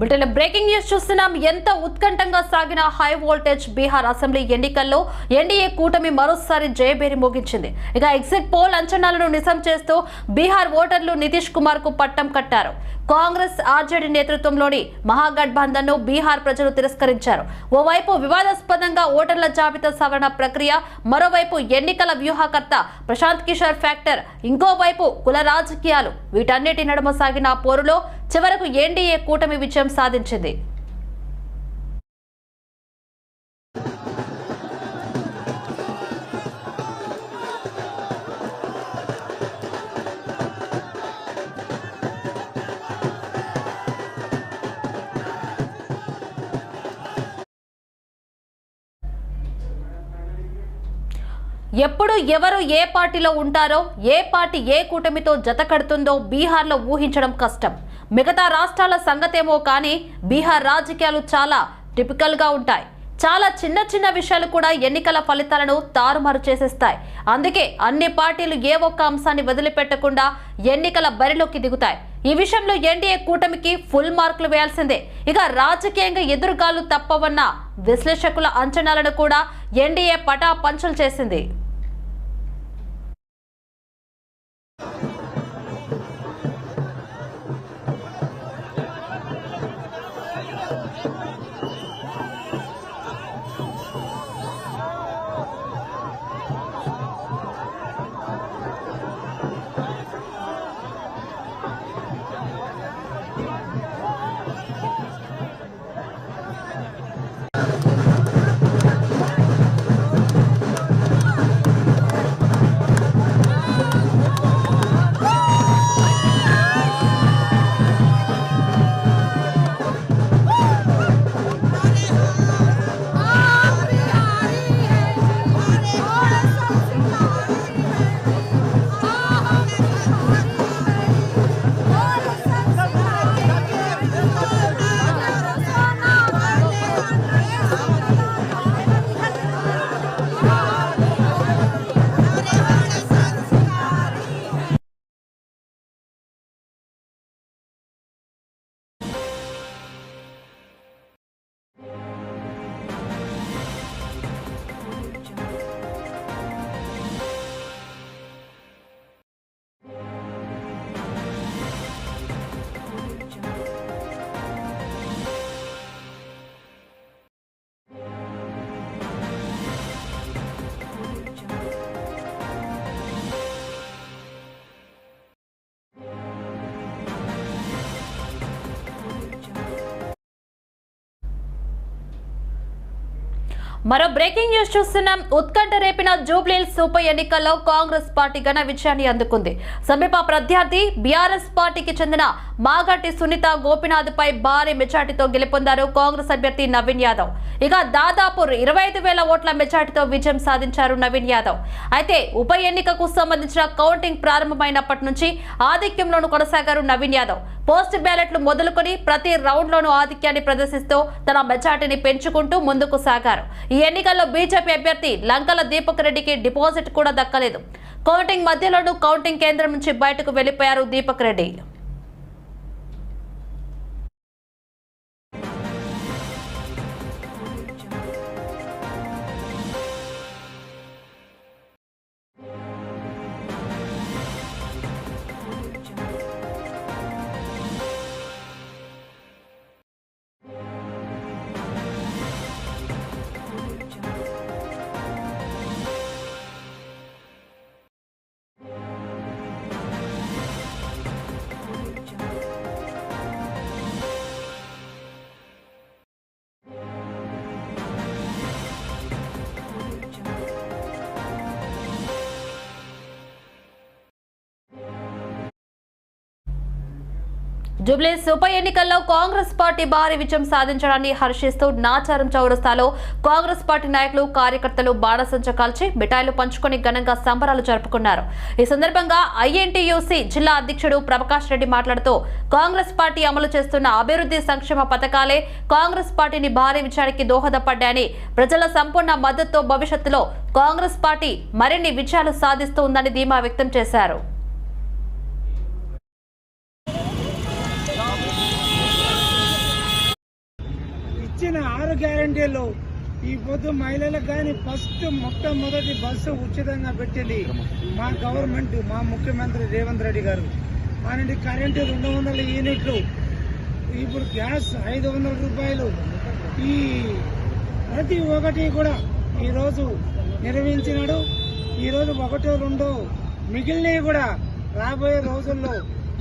Britain breaking news చూస్తున్నాం. ఎంత ఉత్కంఠంగా సాగిన హై వోల్టేజ్ బీహార్ అసెంబ్లీ ఎన్నికల్లో ఎన్డీఏ కూటమి మరోసారి జయబేరి మోగించింది. ఇక ఎగ్జిట్ పోల్ అంచనాలను నిజం చేస్తూ బీహార్ ఓటర్లు నితీష్ కుమార్కు పట్టం కట్టారు. కాంగ్రెస్ ఆర్జేడీ నేతృత్వంలోని మహాగఠబంధన్ను బీహార్ ప్రజలు తిరస్కరించారు. ఓవైపు వివాదాస్పదంగా ఓటర్ల జాబితా సవరణ ప్రక్రియ మరోవైపు ఎన్నికల వ్యూహకర్త ప్రశాంత్ కిషోర్ ఫ్యాక్టర్ ఇంకోవైపు కుల రాజకీయాలు. వీటన్నిటి నడుమ సాగిన పోరులో చివరకు ఎన్డీఏ కూటమి విజయం సాధించింది. ఎప్పుడు ఎవరు ఏ పార్టీలో ఉంటారో ఏ పార్టీ ఏ కూటమితో జత కడుతుందో బీహార్లో ఊహించడం కష్టం. మిగతా రాష్ట్రాల సంగతేమో కానీ బీహార్ రాజకీయాలు చాలా టిపికల్గా ఉంటాయి. చాలా చిన్న చిన్న విషయాలు కూడా ఎన్నికల ఫలితాలను తారుమారు చేసేస్తాయి. అందుకే అన్ని పార్టీలు ఏ ఒక్క అంశాన్ని వదిలిపెట్టకుండా ఎన్నికల బరిలోకి దిగుతాయి. ఈ విషయంలో ఎన్డీఏ కూటమికి ఫుల్ మార్కులు వేయాల్సిందే. ఇక రాజకీయంగా ఎదురుగాలు తప్పవన్న విశ్లేషకుల అంచనాలను కూడా ఎన్డీఏ పటా పంచలు చేసింది. మరో బ్రేకింగ్ న్యూస్ చూస్తున్నాం. ఉత్కంఠ రేపిన జూబ్లీహిల్స్ ఉప ఎన్నికల్లో కాంగ్రెస్ పార్టీ ఘన విజయాన్ని అందుకుంది. సమీప ప్రత్యర్థి బీఆర్ఎస్ పార్టీకి చెందిన మాగట్టి సునీత గోపినాథ్ పై భారీ మెజార్టీతో గెలుపొందారు కాంగ్రెస్ అభ్యర్థి నవీన్ యాదవ్. ఇక దాదాపు ఇరవై ఐదు వేల ఓట్ల మెజార్టీతో విజయం సాధించారు నవీన్ యాదవ్. అయితే ఉప ఎన్నికకు సంబంధించిన కౌంటింగ్ ప్రారంభమైనప్పటి నుంచి ఆధిక్యంలోనూ కొనసాగారు నవీన్ యాదవ్. పోస్ట్ బ్యాలెట్లు మొదలుకొని ప్రతి రౌండ్లోనూ ఆధిక్యాన్ని ప్రదర్శిస్తూ తన మెజార్టీని పెంచుకుంటూ ముందుకు సాగారు. ఈ ఎన్నికల్లో బీజేపీ అభ్యర్థి లంకల దీపక్ రెడ్డికి డిపాజిట్ కూడా దక్కలేదు. కౌంటింగ్ మధ్యలోనూ కౌంటింగ్ కేంద్రం నుంచి బయటకు వెళ్ళిపోయారు దీపక్ రెడ్డి. జూబ్లీస్ ఉప ఎన్నికల్లో కాంగ్రెస్ పార్టీ భారీ విజయం సాధించడాన్ని హర్షిస్తూ నాచారం చౌరస్తాలో కాంగ్రెస్ పార్టీ నాయకులు కార్యకర్తలు బాణసంచ కాల్చి మిఠాయిలు పంచుకొని ఘనంగా సంబరాలు జరుపుకున్నారు. ఈ సందర్భంగా ఐఎన్టీయూసీ జిల్లా అధ్యక్షుడు ప్రభకాష్ రెడ్డి మాట్లాడుతూ కాంగ్రెస్ పార్టీ అమలు చేస్తున్న అభివృద్ధి సంక్షేమ పథకాలే కాంగ్రెస్ పార్టీని భారీ విజయానికి దోహదపడ్డాయని ప్రజల సంపూర్ణ మద్దతుతో భవిష్యత్తులో కాంగ్రెస్ పార్టీ మరిన్ని విజయాలు సాధిస్తూ ఉందని ధీమా వ్యక్తం చేశారు. గ్యారంటీలు ఈ పొద్దు మహిళలకు కానీ ఫస్ట్ మొట్టమొదటి బస్సు ఉచితంగా పెట్టింది మా గవర్నమెంట్ మా ముఖ్యమంత్రి రేవంత్ రెడ్డి గారు. అలాంటి కరెంటు రెండు వందల యూనిట్లు ఇప్పుడు గ్యాస్ ఐదు వందల రూపాయలు. ఈ ప్రతి ఒక్కటి కూడా ఈరోజు నిర్వహించినాడు. ఈరోజు ఒకటో రెండో మిగిలినవి కూడా రాబోయే రోజుల్లో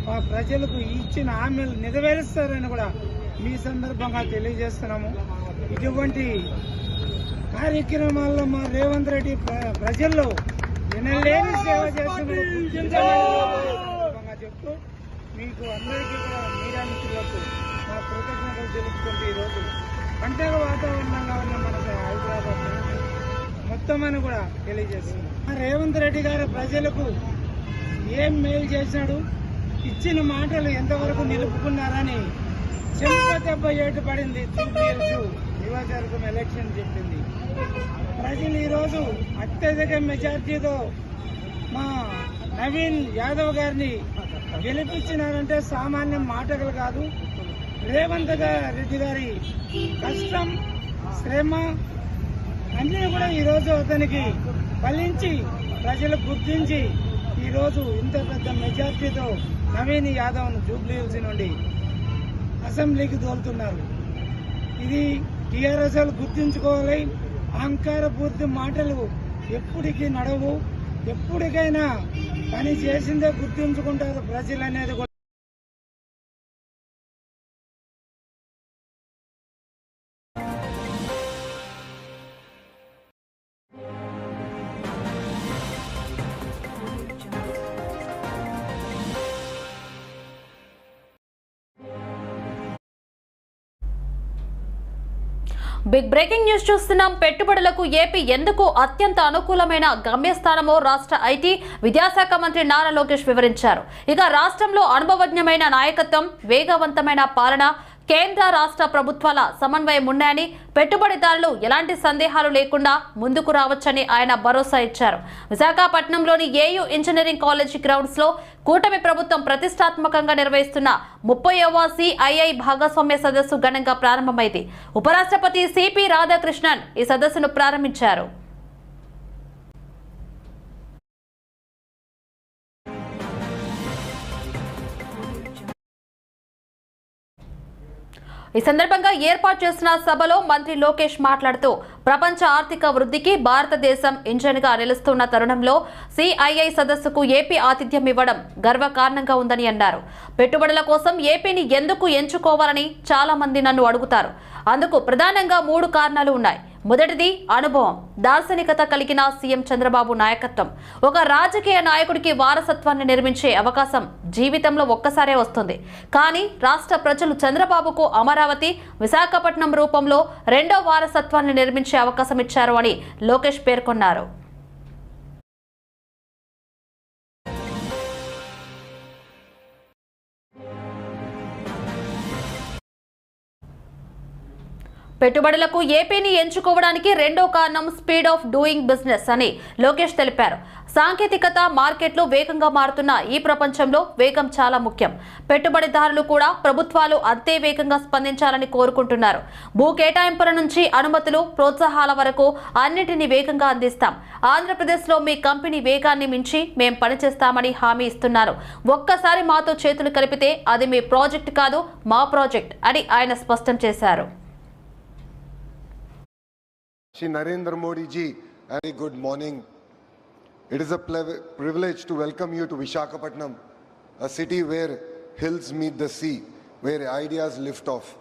మా ప్రజలకు ఇచ్చిన హామీలు నెరవేరుస్తారని కూడా మీ సందర్భంగా తెలియజేస్తున్నాము. ఇటువంటి కార్యక్రమాల్లో మా రేవంత్ రెడ్డి ప్ర- ప్రజల్లో వినలేని సేవ చేస్తున్నారు. చెప్తూ మీకు అందరికీ కూడా మీడియా మిత్రులకు మా కృతజ్ఞతలు తెలుపుకుంటూ ఈరోజు పంటల వాతావరణంగా ఉన్న మనకు హైదరాబాద్ మొత్తం అని కూడా తెలియజేస్తున్నాం. మా రేవంత్ రెడ్డి గారు ప్రజలకు ఏం మేలు చేశాడు? ఇచ్చిన మాటలు ఎంతవరకు నిలుపుకున్నారని చెంప దెబ్బ ఏటు పడింది? చూపించు నియోజకవర్గం ఎలక్షన్ చెప్పింది. ప్రజలు ఈరోజు అత్యధిక మెజార్టీతో మా నవీన్ యాదవ్ గారిని గెలిపించినారంటే సామాన్య మాటలు కాదు. రేవంత్ రెడ్డి గారి కష్టం శ్రమ అన్నీ కూడా ఈరోజు అతనికి ఫలించి ప్రజలు గుర్తించి ఈరోజు ఇంత పెద్ద మెజార్టీతో నవీన్ యాదవ్ను జూబ్లీ హిల్స్ నుండి అసెంబ్లీకి తోలుతున్నారు. ఇది టీఆర్ఎస్ వాళ్ళు గుర్తుంచుకోవాలి. అహంకార మాటలు ఎప్పటికీ నడవు. ఎప్పటికైనా పని చేసిందే గుర్తించుకుంటారు ప్రజలు అనేది బిగ్ బ్రేకింగ్ న్యూస్ చూస్తున్నాం. పెట్టుబడులకు ఏపీ ఎందుకు అత్యంత అనుకూలమైన గమ్యస్థానమో రాష్ట్ర ఐటీ విద్యాశాఖ మంత్రి నారా లోకేష్ వివరించారు. ఇక రాష్ట్రంలో అనుభవజ్ఞమైన నాయకత్వం వేగవంతమైన పాలన కేంద్ర రాష్ట్ర ప్రభుత్వాల సమన్వయం ఉన్నాయని పెట్టుబడిదారులు ఎలాంటి సందేహాలు లేకుండా ముందుకు రావచ్చని ఆయన భరోసా ఇచ్చారు. విశాఖపట్నంలోని ఏయూ ఇంజనీరింగ్ కాలేజీ గ్రౌండ్స్లో కూటమి ప్రభుత్వం ప్రతిష్టాత్మకంగా నిర్వహిస్తున్న ముప్పైవ సిఐఐ భాగస్వామ్య సదస్సు ఘనంగా ప్రారంభమైంది. ఉపరాష్ట్రపతి సిపి రాధాకృష్ణన్ ఈ సదస్సును ప్రారంభించారు. ఈ సందర్భంగా ఏర్పాటు చేసిన సభలో మంత్రి లోకేష్ మాట్లాడుతూ ప్రపంచ ఆర్థిక వృద్ధికి భారతదేశం ఇంజన్గా నిలుస్తున్న తరుణంలో సిఐఐ సదస్సుకు ఏపీ ఆతిథ్యం ఇవ్వడం గర్వకారణంగా ఉందని అన్నారు. పెట్టుబడుల కోసం ఏపీని ఎందుకు ఎంచుకోవాలని చాలా మంది నన్ను అడుగుతారు. అందుకు ప్రధానంగా మూడు కారణాలు ఉన్నాయి. మొదటిది అనుభవం. దార్శనికత కలిగిన సీఎం చంద్రబాబు నాయకత్వం. ఒక రాజకీయ నాయకుడికి వారసత్వాన్ని నిర్మించే అవకాశం జీవితంలో ఒక్కసారే వస్తుంది. కానీ రాష్ట్ర ప్రజలు చంద్రబాబుకు అమరావతి విశాఖపట్నం రూపంలో రెండో వారసత్వాన్ని నిర్మించే అవకాశం ఇచ్చారు అని లోకేష్ పేర్కొన్నారు. పెట్టుబడులకు ఏపీని ఎంచుకోవడానికి రెండో కారణం స్పీడ్ ఆఫ్ డూయింగ్ బిజినెస్ అని లోకేష్ తెలిపారు. సాంకేతికత మార్కెట్లు వేగంగా మారుతున్న ఈ ప్రపంచంలో వేగం చాలా ముఖ్యం. పెట్టుబడిదారులు కూడా ప్రభుత్వాలు అంతే వేగంగా స్పందించాలని కోరుకుంటున్నారు. భూ కేటాయింపుల నుంచి అనుమతులు ప్రోత్సాహాల వరకు అన్నిటినీ వేగంగా అందిస్తాం. ఆంధ్రప్రదేశ్లో మీ కంపెనీ వేగాన్ని మించి మేం పనిచేస్తామని హామీ ఇస్తున్నారు. ఒక్కసారి మాతో చేతులు కలిపితే అది మీ ప్రాజెక్ట్ కాదు మా ప్రాజెక్ట్ అని ఆయన స్పష్టం చేశారు. Shri Narendra Modi ji, very good morning. It is a privilege to welcome you to Vishakhapatnam, a city where hills meet the sea, where ideas lift off.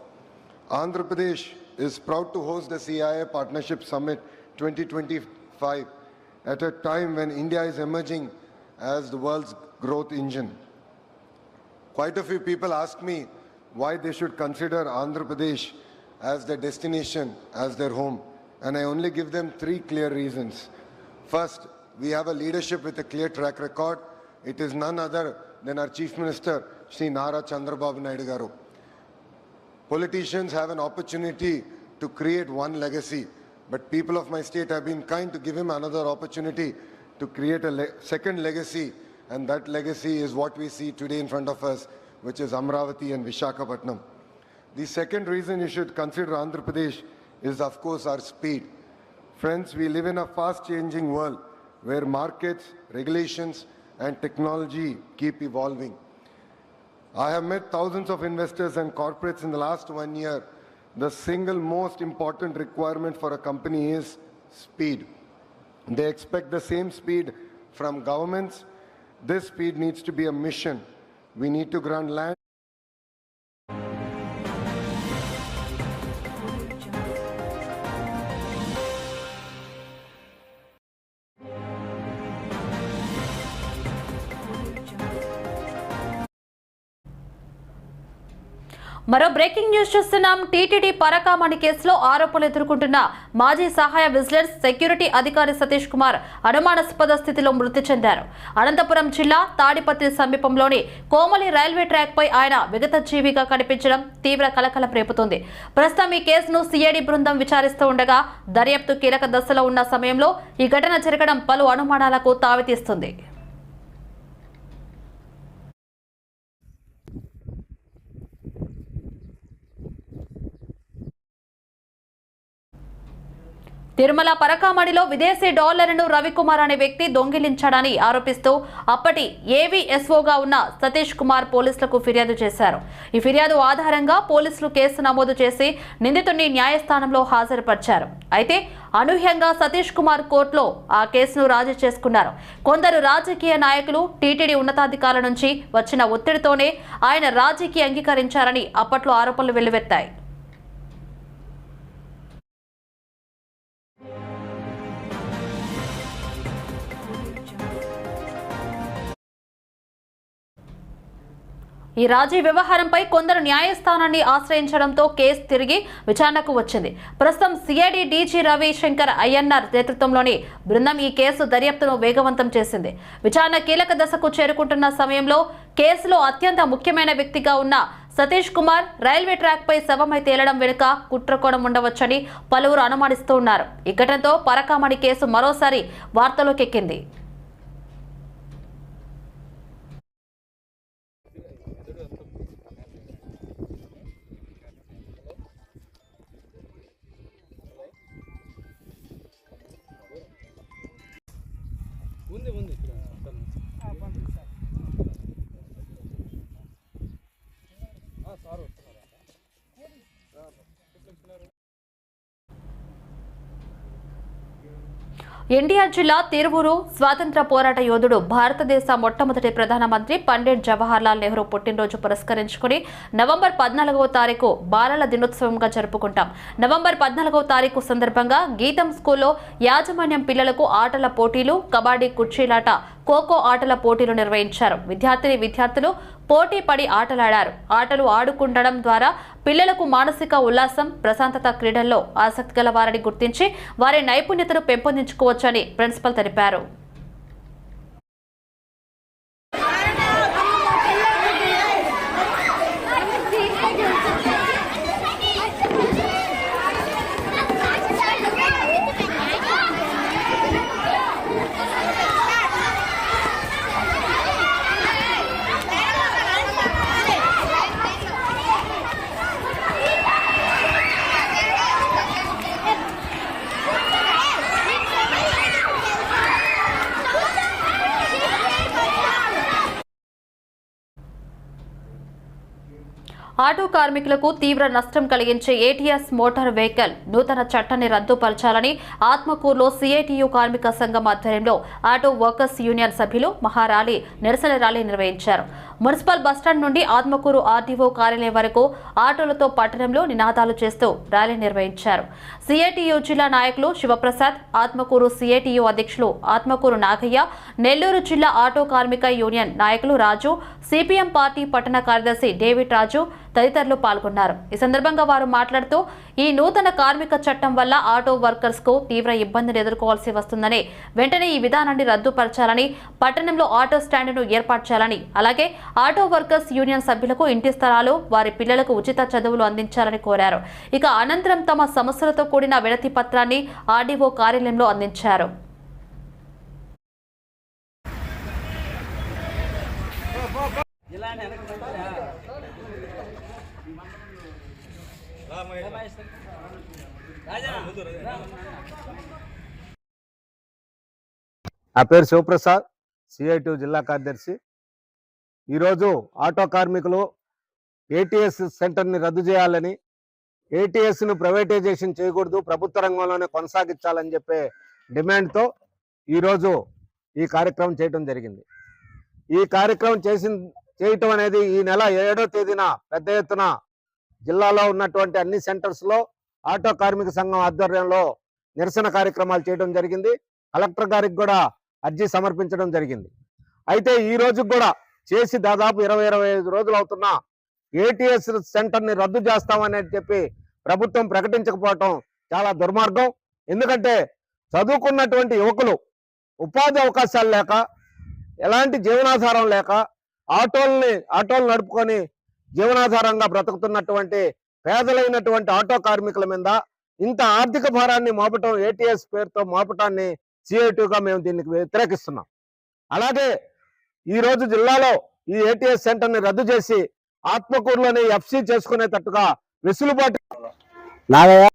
Andhra Pradesh is proud to host the CIA Partnership Summit 2025 at a time when India is emerging as the world's growth engine. Quite a few people ask me why they should consider Andhra Pradesh as their destination, as their home. And I only give them three clear reasons. First, we have a leadership with a clear track record. It is none other than our Chief Minister, Sri Nara Chandrababu Naidu Garu. Politicians have an opportunity to create one legacy, but people of my state have been kind to give him another opportunity to create a le- second legacy, and that legacy is what we see today in front of us, which is Amravati and Vishakhapatnam. The second reason you should consider Andhra Pradesh is, of course, our speed. Friends, we live in a fast changing world where markets, regulations, and technology keep evolving. I have met thousands of investors and corporates in the last one year. The single most important requirement for a company is speed. They expect the same speed from governments. This speed needs to be a mission. We need to grant land. మరో breaking news చూస్తున్నాం. TTD పరకామణి కేసులో ఆరోపణలు ఎదుర్కొంటున్న మాజీ సహాయ vigilance security అధికారి సతీష్ కుమార్ అనుమానాస్పద స్థితిలో మృతి చెందారు. అనంతపురం జిల్లా తాడిపత్రి సమీపంలోని కోమలి రైల్వే ట్రాక్ పై ఆయన విగత జీవిగా కనిపించడం తీవ్ర కలకలం రేపుతుంది. ప్రస్తుతం ఈ కేసును సిఐడి బృందం విచారిస్తూ ఉండగా దర్యాప్తు కీలక దశలో ఉన్న సమయంలో ఈ ఘటన జరగడం పలు అనుమానాలకు తావితీస్తుంది. తిరుమల పరకామణిలో విదేశీ డాలర్లను రవికుమార్ అనే వ్యక్తి దొంగిలించాడని ఆరోపిస్తూ అప్పటి ఏవీఎస్ఓగా ఉన్న సతీష్ కుమార్ పోలీసులకు ఫిర్యాదు చేశారు. ఈ ఫిర్యాదు ఆధారంగా పోలీసులు కేసు నమోదు చేసి నిందితుడిని న్యాయస్థానంలో హాజరుపరిచారు. అయితే అనూహ్యంగా సతీష్ కుమార్ కోర్టులో ఆ కేసును రాజీ చేసుకున్నారు. కొందరు రాజకీయ నాయకులు టీటీడీ ఉన్నతాధికారుల నుంచి వచ్చిన ఒత్తిడితోనే ఆయన రాజీకి అంగీకరించారని అప్పట్లో ఆరోపణలు వెల్లువెత్తాయి. ఈ రాజీ వ్యవహారంపై కొందరు న్యాయస్థానాన్ని ఆశ్రయించడంతో కేసు తిరిగి విచారణకు వచ్చింది. ప్రస్తుతం సిఐడి డీజీ రవిశంకర్ అయ్యన్నార్ నేతృత్వంలోని బృందం ఈ కేసు దర్యాప్తును వేగవంతం చేసింది. విచారణ కీలక దశకు చేరుకుంటున్న సమయంలో కేసులో అత్యంత ముఖ్యమైన వ్యక్తిగా ఉన్న సతీష్ కుమార్ రైల్వే ట్రాక్పై శవమై తేలడం వెనుక కుట్రకోణం ఉండవచ్చని పలువురు అనుమానిస్తూ ఉన్నారు. ఈ ఘటనతో పరకామణి కేసు మరోసారి వార్తలోకెక్కింది. ఎన్టీఆర్ జిల్లా తిరువురు స్వాతంత్ర పోరాట యోధుడు భారతదేశ మొట్టమొదటి ప్రధానమంత్రి పండిట్ జవహర్లాల్ నెహ్రూ పుట్టినరోజు పురస్కరించుకుని నవంబర్ పద్నాలుగవ తారీఖు బాలల దినోత్సవంగా జరుపుకుంటాం. నవంబర్ పద్నాలుగవ తారీఖు సందర్భంగా గీతం స్కూల్లో యాజమాన్యం పిల్లలకు ఆటల పోటీలు కబడ్డీ కుర్చీలాట ఖోఖో ఆటల పోటీలు నిర్వహించారు. విద్యార్థిని విద్యార్థులు పోటీ పడి ఆటలాడారు. ఆటలు ఆడుకుండడం ద్వారా పిల్లలకు మానసిక ఉల్లాసం ప్రశాంతత క్రీడల్లో ఆసక్తి గల వారిని గుర్తించి వారి నైపుణ్యతను పెంపొందించుకోవచ్చని ప్రిన్సిపల్ తెలిపారు. ఆటో కార్మికులకు తీవ్ర నష్టం కలిగించే ఏటీఎస్ మోటార్ వెహికల్ నూతన చట్టాన్ని రద్దుపరచాలని ఆత్మకూరులో సిఐటియు కార్మిక సంఘం ఆధ్వర్యంలో ఆటో వర్కర్స్ యూనియన్ సభ్యులు మహారాలీ నిరసన ర్యాలీ నిర్వహించారు. మున్సిపల్ బస్టాండ్ నుండి ఆత్మకూరు ఆర్టీఓ కార్యాలయం వరకు ఆటోలతో పట్టణంలో నినాదాలు చేస్తూ ర్యాలీ నిర్వహించారు. సిఐటియు జిల్లా నాయకులు శివప్రసాద్ ఆత్మకూరు సిఐటియు అధ్యక్షులు ఆత్మకూరు నాగయ్య నెల్లూరు జిల్లా ఆటో కార్మిక యూనియన్ నాయకులు రాజు సిపిఎం పార్టీ పట్టణ కార్యదర్శి డేవిడ్ రాజు తదితరులు పాల్గొన్నారు. ఈ సందర్భంగా వారు మాట్లాడుతూ ఈ నూతన కార్మిక చట్టం వల్ల ఆటో వర్కర్స్కు తీవ్ర ఇబ్బందులు ఎదుర్కోవాల్సి వస్తుందని వెంటనే ఈ విధానాన్ని రద్దుపరచాలని పట్టణంలో ఆటో స్టాండ్ను ఏర్పాటు చేయాలని అలాగే ఆటో వర్కర్స్ యూనియన్ సభ్యులకు ఇంటి స్థలాలు వారి పిల్లలకు ఉచిత చదువులు అందించాలని కోరారు. ఇక అనంతరం తమ సమస్యలతో కూడిన వినతి పత్రాన్ని ఆర్డీఓ కార్యాలయంలో అందించారు. నా పేరు శివప్రసాద్ సిఐటి జిల్లా కార్యదర్శి. ఈరోజు ఆటో కార్మికులు ఏటీఎస్ సెంటర్ని రద్దు చేయాలని ఏటీఎస్ను ప్రైవేటైజేషన్ చేయకూడదు ప్రభుత్వ రంగంలోనే కొనసాగించాలని చెప్పే డిమాండ్తో ఈరోజు ఈ కార్యక్రమం చేయటం జరిగింది. ఈ కార్యక్రమం చేసిన చేయటం అనేది ఈ నెల ఏడో తేదీన పెద్ద ఎత్తున జిల్లాలో ఉన్నటువంటి అన్ని సెంటర్స్లో ఆటో కార్మిక సంఘం ఆధ్వర్యంలో నిరసన కార్యక్రమాలు చేయడం జరిగింది. కలెక్టర్ గారికి కూడా అర్జీ సమర్పించడం జరిగింది. అయితే ఈ రోజు కూడా చేసి దాదాపు ఇరవై ఇరవై ఐదు రోజులు అవుతున్నా ఏటీఎస్ సెంటర్ని రద్దు చేస్తామని చెప్పి ప్రభుత్వం ప్రకటించకపోవటం చాలా దుర్మార్గం. ఎందుకంటే చదువుకున్నటువంటి యువకులు ఉపాధి అవకాశాలు లేక ఎలాంటి జీవనాధారం లేక ఆటోల్ని ఆటోలు నడుపుకొని జీవనాధారంగా బ్రతుకుతున్నటువంటి పేదలైనటువంటి ఆటో కార్మికుల మీద ఇంత ఆర్థిక భారాన్ని మోపటం ఏటీఎస్ పేరుతో మోపటాన్ని సిఐటిగా మేము దీనికి వ్యతిరేకిస్తున్నాం. అలాగే ఈ రోజు జిల్లాలో ఈ ఏటీఎస్ సెంటర్ని రద్దు చేసి ఆత్మకూరులోని ఎఫ్సి చేసుకునేటట్టుగా వెసులుబాటు నాగయ్య.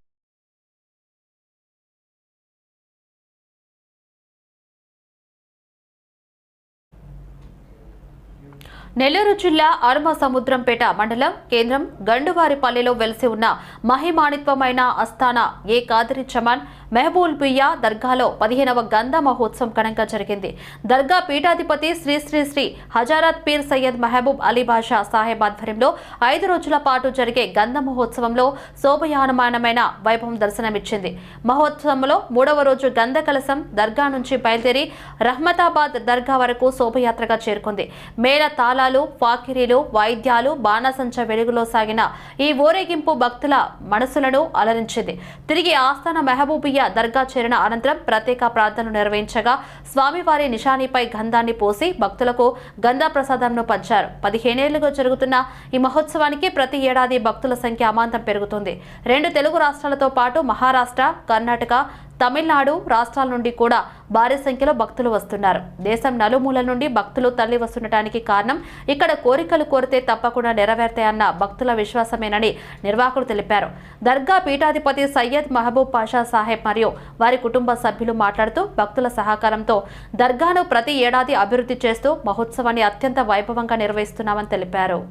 నెల్లూరు జిల్లా అరుమ సముద్రంపేట మండలం కేంద్రం గండువారిపల్లిలో వెలిసి ఉన్న మహిమానిత్వమైన అస్థానా ఏ కాదరి చమన్ మెహబూల్ బియ్యా దర్గాలో పదిహేనవ గంధ మహోత్సవం ఘనంగా జరిగింది. దర్గా పీఠాధిపతి శ్రీ శ్రీ శ్రీ హజారత్ పీర్ సయ్యద్ మహబూబ్ అలీ బాషా సాహెబ్ ఆధ్వర్యంలో ఐదు రోజుల పాటు జరిగే గంధ మహోత్సవంలో శోభయానమానమైన వైభవం దర్శనమిచ్చింది. మహోత్సవంలో మూడవ రోజు గంధ కలసం దర్గా నుంచి బయలుదేరి రహ్మతాబాద్ దర్గా వరకు శోభయాత్రగా చేరుకుంది. మేళ తాళాలు ఫాకిరీలు వాయిద్యాలు బాణసంచ వెలుగులో సాగిన ఈ ఊరేగింపు భక్తుల మనసులను అలరించింది. తిరిగి ఆస్థాన మెహబూబియా దర్గా చేరిన అనంతరం ప్రత్యేక ప్రార్థనలు నిర్వహించగా స్వామివారి నిషానిపై గంధాన్ని పోసి భక్తులకు గంధా ప్రసాదంను పంచారు. పదిహేనేళ్ళుగా జరుగుతున్న ఈ మహోత్సవానికి ప్రతి ఏడాది భక్తుల సంఖ్య అమాంతం పెరుగుతుంది. రెండు తెలుగు రాష్ట్రాలతో పాటు మహారాష్ట్ర కర్ణాటక తమిళనాడు రాష్ట్రాల నుండి కూడా భారీ సంఖ్యలో భక్తులు వస్తున్నారు. దేశం నలుమూల నుండి భక్తులు తల్లి వస్తుండటానికి కారణం ఇక్కడ కోరికలు కోరితే తప్పకుండా నెరవేర్తాయన్న భక్తుల విశ్వాసమేనని నిర్వాహకులు తెలిపారు. దర్గా పీఠాధిపతి సయ్యద్ మహబూబ్ పాషా సాహెబ్ మరియు వారి కుటుంబ సభ్యులు మాట్లాడుతూ భక్తుల సహకారంతో దర్గాను ప్రతి ఏడాది అభివృద్ధి చేస్తూ మహోత్సవాన్ని అత్యంత వైభవంగా నిర్వహిస్తున్నామని తెలిపారు.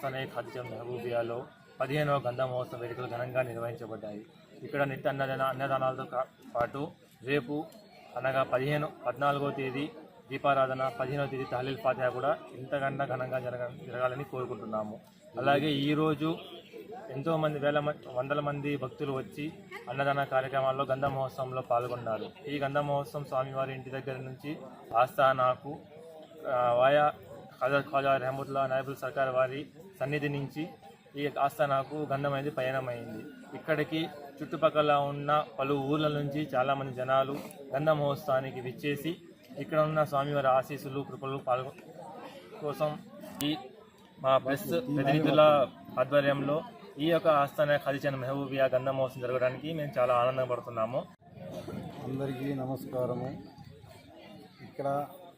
అస్తానే ఖాదిజం మహబూబియాలో పదిహేనవ గంధ మహోత్సవ వేడుకలు ఘనంగా నిర్వహించబడ్డాయి. ఇక్కడ నిత్య అన్నదాన అన్నదానాలతో పాటు రేపు అనగా పదిహేను పద్నాలుగో తేదీ దీపారాధన పదిహేనవ తేదీ తహలీల్ ఫాతిహా కూడా ఇంతకన్నా ఘనంగా జరగ జరగాలని కోరుకుంటున్నాము. అలాగే ఈరోజు ఎంతోమంది వేల మంది వందల మంది భక్తులు వచ్చి అన్నదాన కార్యక్రమాల్లో గంధ మహోత్సవంలో పాల్గొన్నారు. ఈ గంధ మహోత్సవం స్వామివారి ఇంటి దగ్గర నుంచి ఆస్థానాకు వాయా ఖాజా ఖాజా రహమతుల్లా నాయబుల్ సర్కార్ వారి సన్నిధి నుంచి ఈ ఆస్థానాకు గంధం అనేది పయనమైంది. ఇక్కడికి చుట్టుపక్కల ఉన్న పలు ఊర్ల నుంచి చాలామంది జనాలు గంధ మహోత్సవానికి విచ్చేసి ఇక్కడ ఉన్న స్వామివారి ఆశీస్సులు కృపలు పాల్గొ కోసం ఈ మా ప్రెస్ ప్రతినిధుల ఆధ్వర్యంలో ఈ యొక్క ఆస్థాన ఖాదీచంద్ మెహబూబియా గంధ మహోత్సవం జరగడానికి మేము చాలా ఆనందపడుతున్నాము అందరికీ నమస్కారము. ఇక్కడ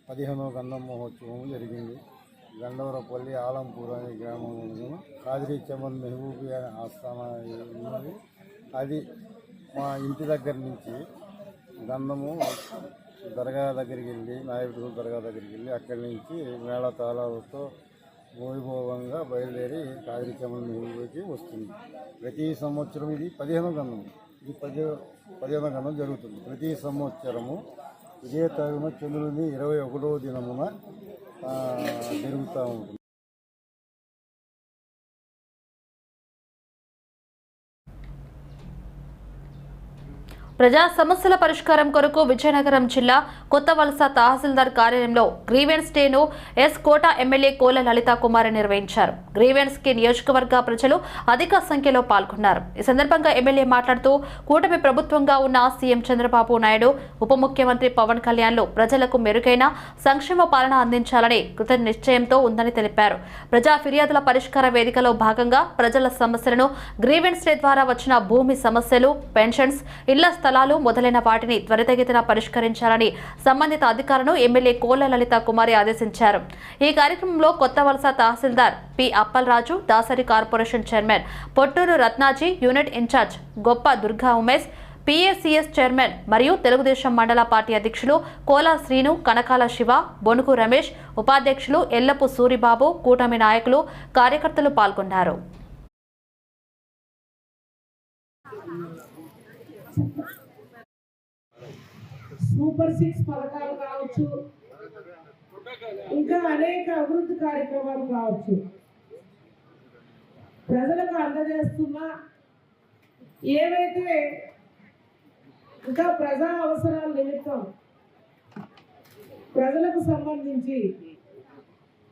పదిహేనో గంధం మహోత్సవం జరిగింది. గండవరపల్లి ఆలంపూర్ అనే గ్రామంలో కాదిరి చమన్ మెహబూబి అనే ఆస్థాన ఉన్నది. అది మా ఇంటి దగ్గర నుంచి గంధము దర్గా దగ్గరికి వెళ్ళి నాయకుడు దర్గా దగ్గరికి వెళ్ళి అక్కడి నుంచి మేళ తాళాలతో వైభవంగా బయలుదేరి కాదిరి చమన్ మెహబూబికి వస్తుంది. ప్రతి సంవత్సరం ఇది పదిహేనవ గంధం. ఇది పది పదిహేనవ గంధం జరుగుతుంది. ప్రతి సంవత్సరము ఇదే తగిన చంద్రుని ఇరవై ఒకటవ దినమున జరుగుతూ ఉంటుంది ప్రజా సమస్యల పరిష్కారం కొరకు విజయనగరం జిల్లా కొత్త వలస తహసీల్దార్ కార్యాలయంలో గ్రీవెన్స్ డేను ఎస్ కోట ఎమ్మెల్యే కోల లలిత కుమారి నిర్వహించారు. గ్రీవెన్స్కి నియోజకవర్గ ప్రజలు అధిక సంఖ్యలో పాల్గొన్నారు. ఈ సందర్భంగా ఎమ్మెల్యే మాట్లాడుతూ కూటమి ప్రభుత్వంగా ఉన్న సీఎం చంద్రబాబు నాయుడు ఉప ముఖ్యమంత్రి పవన్ కళ్యాణ్లు ప్రజలకు మెరుగైన సంక్షేమ పాలన అందించాలని కృత నిశ్చయంతో ఉందని తెలిపారు. ప్రజా ఫిర్యాదుల పరిష్కార వేదికలో భాగంగా ప్రజల సమస్యలను గ్రీవెన్స్ డే ద్వారా వచ్చిన భూమి సమస్యలు పెన్షన్స్ ఇళ్ళ స్థలాలు మొదలైన వాటిని త్వరితగతిన పరిష్కరించాలని సంబంధిత అధికారులను ఎమ్మెల్యే కోల లలిత కుమారి ఆదేశించారు. ఈ కార్యక్రమంలో కొత్త వలస తహసీల్దార్ P Appalaraju Dasari corporation chairman Potturu Ratnaji unit in charge Goppa Durga Umesh PSCS chairman మరియు తెలుగుదేశం మండల పార్టీ అధ్యక్షులు కోలా శ్రీను కనకాల శివ బొనుకు రమేష్ ఉపాధ్యక్షులు ఎల్లపు సూరిబాబు కూటమి నాయకులు కార్యకర్తలు పాల్గొన్నారు. సూపర్ సిక్స్ పథకాలు కావచ్చు. ఇంకా అనేక అభివృద్ధి కార్యక్రమాలు కావచ్చు. ప్రజలకు అందజేస్తున్న ఏవైతే ఇంకా ప్రజా అవసరాల నిమిత్తం ప్రజలకు సంబంధించి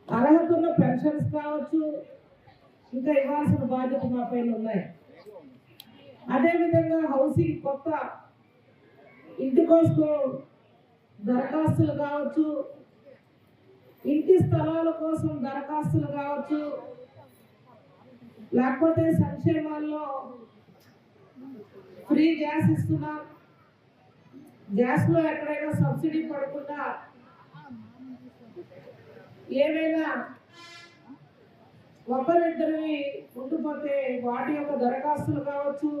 అర్హత ఉన్న పెన్షన్స్ కావచ్చు ఇంకా ఇవ్వాల్సిన బాధ్యత మా పైన ఉన్నాయి. అదేవిధంగా హౌసింగ్ కొత్త ఇంటి కోసం దరఖాస్తులు కావచ్చు ఇంటి స్థలాల కోసం దరఖాస్తులు కావచ్చు లేకపోతే సంక్షేమాల్లో ఫ్రీ గ్యాస్ ఇస్తున్నాం గ్యాస్లో ఎక్కడైనా సబ్సిడీ పడకుండా ఏమైనా ఒకరిద్దరిని ఉండిపోతే వాటి యొక్క దరఖాస్తులు కావచ్చు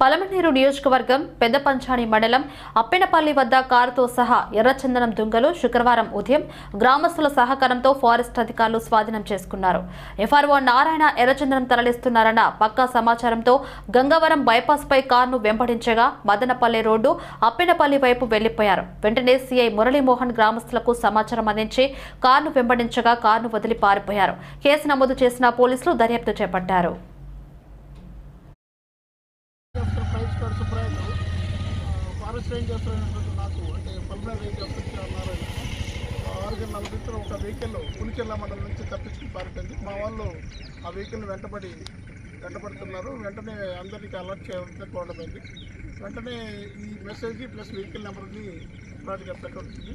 పలమనేరు నియోజకవర్గం పెద్ద పంచాణి మండలం అప్పెనపల్లి వద్ద కారుతో సహా ఎర్రచందనం దుంగలు శుక్రవారం ఉదయం గ్రామస్తుల సహకారంతో ఫారెస్ట్ అధికారులు స్వాధీనం చేసుకున్నారు. ఎఫ్ఆర్ఓ నారాయణ ఎర్రచందనం తరలిస్తున్నారన్న పక్కా సమాచారంతో గంగవరం బైపాస్ పై కారును వెంబడించగా మదనపల్లి రోడ్డు అప్పెనపల్లి వైపు వెళ్ళిపోయారు. వెంటనే సీఐ మురళీమోహన్ గ్రామస్తులకు సమాచారం అందించి కారును వెంబడించగా కారును వదిలి పారిపోయారు. కేసు నమోదు చేసిన పోలీసులు దర్యాప్తు చేపట్టారు price card Subrayudu forest range నాకు అంటే పల్మనరీ రేంజ్ ఆఫీసర్ అన్నారు ఆరు గంటల నలభై ఒక వెహికల్ పులిచెల్ల మండలం నుంచి తప్పించుకుని పారిపోయింది మా వాళ్ళు ఆ వెహికల్ వెంటబడి వెంటబడుతున్నారు. వెంటనే అందరికీ అలర్ట్ చేయడం కోరడమైంది వెంటనే ఈ మెసేజ్ ప్లస్ వెహికల్ నెంబర్ని ప్రాజెక్ట్ పెట్టడం వచ్చింది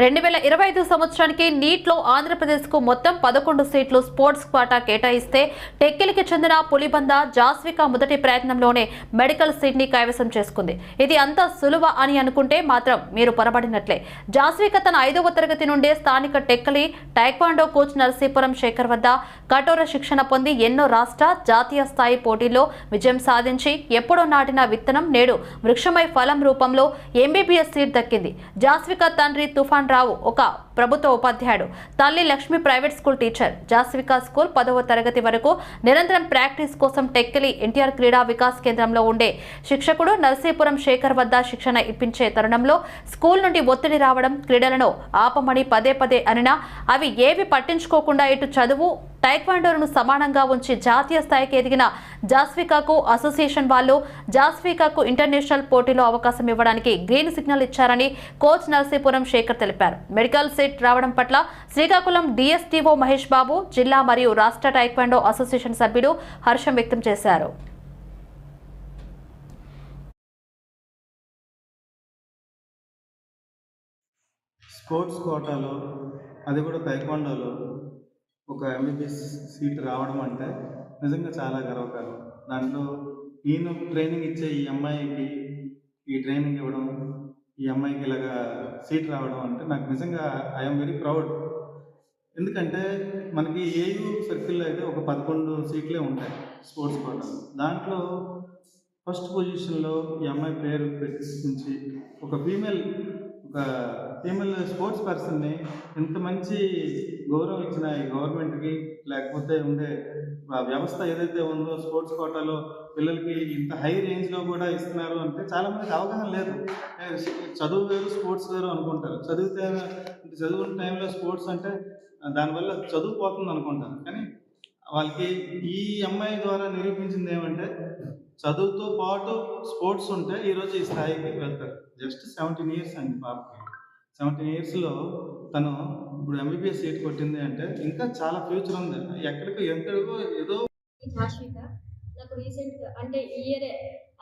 రెండు వేల ఇరవై ఐదు సంవత్సరానికి నీట్లో ఆంధ్రప్రదేశ్కు మొత్తం పదకొండు సీట్లు స్పోర్ట్స్ క్వాటా కేటాయిస్తే టెక్కిలికి చెందిన పులిబంద జాస్విక మొదటి ప్రయత్నంలోనే మెడికల్ సీట్ని కైవసం చేసుకుంది. ఇది అంత సులువ అని అనుకుంటే మాత్రం మీరు పొరబడినట్లే. జాస్విక తన ఐదవ తరగతి నుండే స్థానిక టెక్కలి టైక్వాండో కోచ్ నరసీపురం శేఖర్ వద్ద కఠోర శిక్షణ పొంది ఎన్నో రాష్ట్ర జాతీయ స్థాయి పోటీల్లో విజయం సాధించి ఎప్పుడో నాటిన విత్తనం నేడు వృక్షమై ఫలం రూపంలో ఎంబీబీఎస్ సీట్ దక్కింది. జాస్విక తండ్రి తుఫాన్ రావు ఒక ప్రభుత్వ ఉపాధ్యాయుడు. తల్లి Lakshmi private school teacher. Jaswika school పదవ తరగతి వరకు నిరంతరం ప్రాక్టీస్ కోసం టెక్కిలి ఎన్టీఆర్ క్రీడా వికాస్ కేంద్రంలో ఉండే. శిక్షకుడు నరసీపురం శేఖర్ వద్ద శిక్షణ ఇప్పించే తరుణంలో స్కూల్ నుండి ఒత్తిడి రావడం క్రీడలను ఆపమని పదే పదే అనినా అవి ఏవి పట్టించుకోకుండా ఇటు చదువు టైక్వాండోలను సమానంగా ఉంచి జాతీయ స్థాయికి ఎదిగిన జాస్వికాకు అసోసియేషన్ వాళ్ళు జాస్వికాకు ఇంటర్నేషనల్ పోటీలో అవకాశం ఇవ్వడానికి గ్రీన్ సిగ్నల్ ఇచ్చారని కోచ్ నరసీపురం శేఖర్ తెలిపారు. మెడికల్ సీట్ రావడం పట్ల శ్రీకాకుళం డిఎస్టీఓ మహేష్ బాబు జిల్లా మరియు రాష్ట్ర టైక్వాండో అసోసియేషన్ సభ్యులు హర్షం వ్యక్తం చేశారు. స్పోర్ట్స్ కోటాలో అది కూడా తైక్వాండోలో ఒక ఎంబీబీఎస్ సీట్ రావడం అంటే నిజంగా చాలా గర్వకారం దాంట్లో నేను ట్రైనింగ్ ఇచ్చే ఈ అమ్మాయికి ఈ ట్రైనింగ్ ఇవ్వడం ఈ అమ్మాయికి ఇలాగా సీట్ రావడం అంటే నాకు నిజంగా ఐఎమ్ వెరీ ప్రౌడ్ ఎందుకంటే మనకి ఏయూ సర్కిల్లో అయితే ఒక పదకొండు సీట్లే ఉంటాయి స్పోర్ట్స్ కోటాలో. దాంట్లో ఫస్ట్ పొజిషన్లో ఈ అమ్మాయి పేరు పెట్టించి ఒక ఫీమేల్ ఒక ఫీమేల్ స్పోర్ట్స్ పర్సన్ని ఇంత మంచి గౌరవం ఇచ్చిన ఈ గవర్నమెంట్కి లేకపోతే ఉండే వ్యవస్థ ఏదైతే ఉందో స్పోర్ట్స్ కోటాలో పిల్లలకి ఇంత హై రేంజ్లో కూడా ఇస్తున్నారు అంటే చాలా మందికి అవగాహన లేదు. చదువు వేరు స్పోర్ట్స్ వేరు అనుకుంటారు. చదివితే చదువుకున్న టైంలో స్పోర్ట్స్ అంటే దానివల్ల చదువు పోతుంది అనుకుంటారు. కానీ వాళ్ళకి ఈ అమ్మాయి ద్వారా నిరూపించింది ఏమంటే చదువుతో పాటు స్పోర్ట్స్ ఉంటే ఈరోజు ఈ స్థాయికి వెళ్తారు. జస్ట్ సెవెంటీన్ ఇయర్స్ అండి పాపకి. సెవెంటీన్ ఇయర్స్లో తను ఇప్పుడు ఎంబీబీఎస్ సీట్ కొట్టింది అంటే ఇంకా చాలా ఫ్యూచర్ ఉంది. ఎక్కడికో ఎక్కడికో ఏదో నాకు రీసెంట్గా అంటే ఈ ఇయర్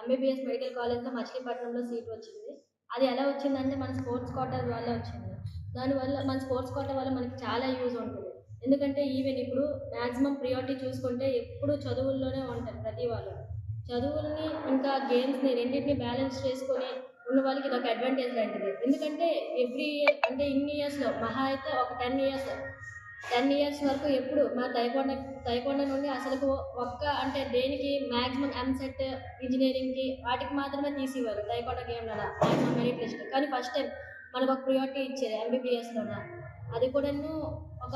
ఎంబీబీఎస్ మెడికల్ కాలేజ్లో మచిలీపట్నంలో సీట్ వచ్చింది. అది ఎలా వచ్చిందంటే మన స్పోర్ట్స్ కోటర్ వల్ల వచ్చింది. దానివల్ల మన స్పోర్ట్స్ కోటర్ వల్ల మనకి చాలా యూజ్ ఉంటుంది. ఎందుకంటే ఈవెన్ ఇప్పుడు మ్యాక్సిమం ప్రియారిటీ చూసుకుంటే ఎప్పుడు చదువుల్లోనే ఉంటారు ప్రతి వాళ్ళు. చదువుల్ని ఇంకా గేమ్స్ని రెండింటిని బ్యాలెన్స్ చేసుకొని ఉన్న వాళ్ళకి నాకు అడ్వాంటేజ్ లాంటిది. ఎందుకంటే ఎవ్రీ ఇయర్ అంటే ఇన్ని ఇయర్స్లో మహా అయితే ఒక టెన్ ఇయర్స్ టెన్ ఇయర్స్ వరకు ఎప్పుడు మా తైకొండ తైకొండ నుండి అసలు ఒక్క అంటే దేనికి మ్యాక్సిమం ఎంసెట్ ఇంజనీరింగ్కి వాటికి మాత్రమే తీసేవారు తైకొండ గేమ్లలో మ్యాక్సిమం మెరిట్ లిస్ట్ కానీ ఫస్ట్ టైం మనకు ఒక ప్రియారిటీ ఇచ్చారు ఎంబీబీఎస్లోన అది కూడాను ఒక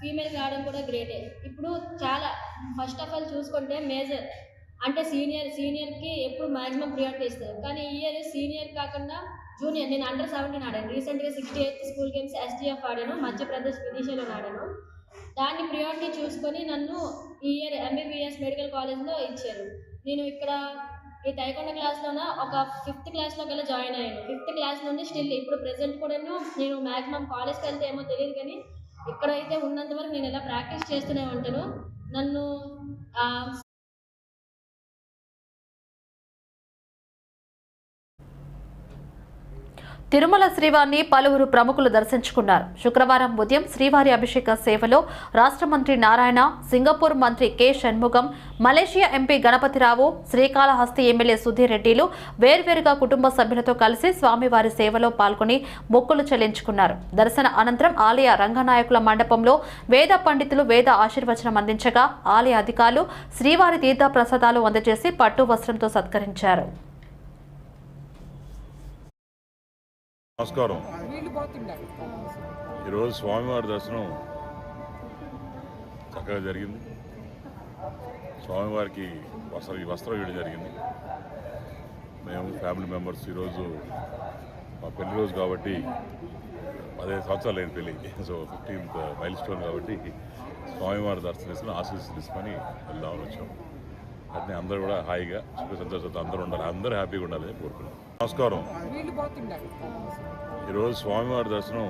ఫీమేల్ రావడం కూడా గ్రేటే ఇప్పుడు చాలా ఫస్ట్ ఆఫ్ ఆల్ చూసుకుంటే మేజర్ అంటే సీనియర్ సీనియర్కి ఎప్పుడు మ్యాక్సిమం ప్రియారిటీ ఇస్తారు. కానీ ఈ ఇయర్ సీనియర్ కాకుండా జూనియర్ నేను అండర్ సెవెంటీన్ ఆడాను. రీసెంట్గా sixty eight school games SDF ఆడాను మధ్యప్రదేశ్ విదిశాలో ఆడాను. దాన్ని ప్రియారిటీ చూసుకొని నన్ను ఈ ఇయర్ ఎంబీబీఎస్ మెడికల్ కాలేజ్లో ఇచ్చారు. నేను ఇక్కడ ఈ తైకొండ క్లాస్లోన ఒక ఫిఫ్త్ క్లాస్లోకి వెళ్ళి జాయిన్ అయ్యాను. ఫిఫ్త్ క్లాస్ నుండి స్టిల్ ఇప్పుడు ప్రెసెంట్ కూడాను నేను మ్యాక్సిమం కాలేజ్కి వెళ్తే ఏమో తెలియదు కానీ ఇక్కడైతే ఉన్నంత వరకు నేను ఇలా ప్రాక్టీస్ చేస్తూనే ఉంటాను. నన్ను తిరుమల శ్రీవారిని పలువురు ప్రముఖులు దర్శించుకున్నారు. శుక్రవారం ఉదయం శ్రీవారి అభిషేక సేవలో రాష్ట్ర మంత్రి నారాయణ సింగపూర్ మంత్రి K Shanmugam Malaysia MP Ganapathi Rao Srikalahasti MLA Sudheer రెడ్డిలు వేర్వేరుగా కుటుంబ సభ్యులతో కలిసి స్వామివారి సేవలో పాల్గొని మొక్కులు చెల్లించుకున్నారు. దర్శన అనంతరం ఆలయ రంగనాయకుల మండపంలో వేద పండితులు వేద ఆశీర్వచనం అందించగా ఆలయ అధికారులు శ్రీవారి తీర్థ ప్రసాదాలు అందజేసి పట్టు వస్త్రంతో సత్కరించారు. నమస్కారం. ఈరోజు స్వామివారి దర్శనం చక్కగా జరిగింది. స్వామివారికి వస్త్ర ఈ వస్త్రం ఇవ్వడం జరిగింది. మేము ఫ్యామిలీ మెంబర్స్ ఈరోజు మా పెళ్ళి రోజు కాబట్టి పదిహేను సంవత్సరాలు లేని పెళ్ళి సో ఫిఫ్టీన్త్ మైల్ స్టోన్ కాబట్టి స్వామివారి దర్శనం చేసుకుని ఆశీస్సు తీసుకొని వెళ్దామని వచ్చాం. అట్నే అందరూ కూడా హాయిగా సుఖ సంతోషంతో అందరూ ఉండాలి. అందరూ హ్యాపీగా ఉండాలని కోరుకున్నాం నమస్కారం. ఈరోజు స్వామివారి దర్శనం.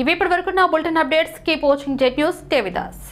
ఇవి ఇప్పటి వరకు నా bulletin updates. Keep watching Jet News. K Vidas.